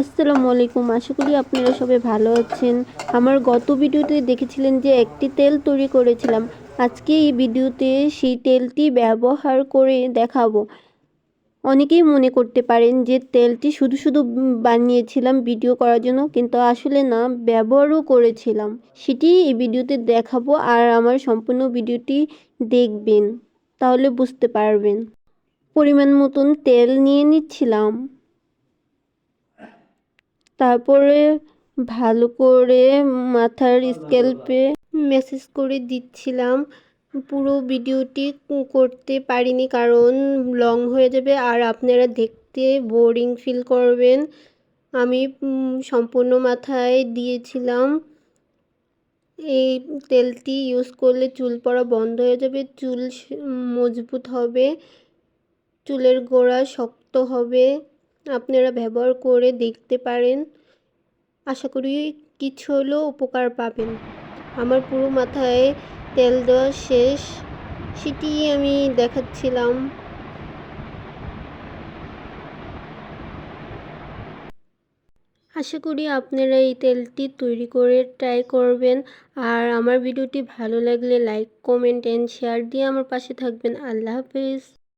আসসালামু আলাইকুম। আশা করি আপনারা সবাই ভালো আছেন। আমার গত ভিডিওতে দেখেছিলেন যে একটি তেল তৈরি করেছিলাম। আজকে এই ভিডিওতে সেই তেলটি ব্যবহার করে দেখাবো। অনেকেই মনে করতে পারেন যে তেলটি শুধু শুধু বানিয়েছিলাম ভিডিও করার জন্য, কিন্তু আসলে না, ব্যবহারও করেছিলাম। সেটি এই ভিডিওতে দেখাবো আর আমার সম্পূর্ণ ভিডিওটি দেখবেন, তাহলে বুঝতে পারবেন। পরিমাণ মতন তেল নিয়ে নিচ্ছিলাম। তারপরে ভালো করে মাথার স্ক্যাল্পে মেসেজ করে দিচ্ছিলাম। পুরো ভিডিওটি করতে পারিনি কারণ লং হয়ে যাবে আর আপনারা দেখতে বোরিং ফিল করবেন। আমি সম্পূর্ণ মাথায় দিয়েছিলাম। এই তেলটি ইউজ করলে চুল পড়া বন্ধ হয়ে যাবে, চুল মজবুত হবে, চুলের গোড়া শক্ত হবে। আপনারা ব্যবহার করে দেখতে পারেন। আশা করি কিছু হলেও উপকার পাবেন। আমার পুরো মাথায় তেল দেওয়া শেষ। সেটি আমি দেখাচ্ছিলাম। আশা করি আপনারা এই তেলটি তৈরি করে ট্রাই করবেন। আর আমার ভিডিওটি ভালো লাগলে লাইক, কমেন্ট অ্যান্ড শেয়ার দিয়ে আমার পাশে থাকবেন। আল্লাহ হাফেজ।